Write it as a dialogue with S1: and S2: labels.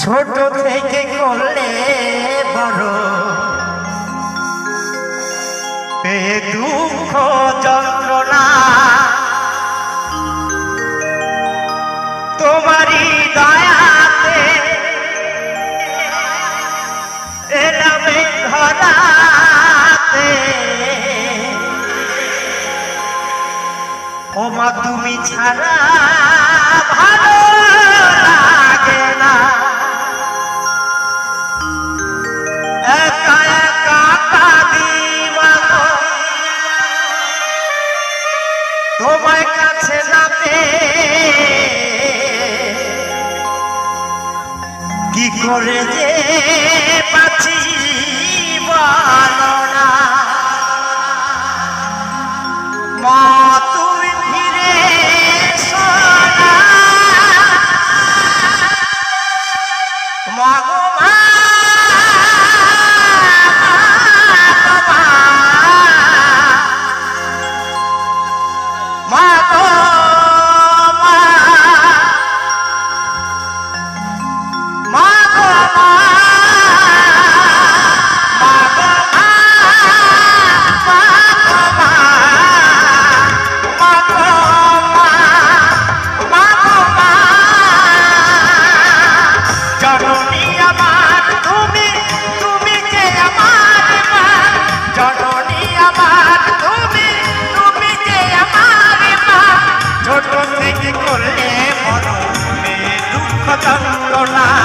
S1: ছোট থেকে করলে বড়। দুঃখ যন্ত্রণা তোমারই দয়াতে এলামে ধরাতে। ও মা তুমি ছাড়া ভালো করে যে পাচ্ছি বলো না মা sola.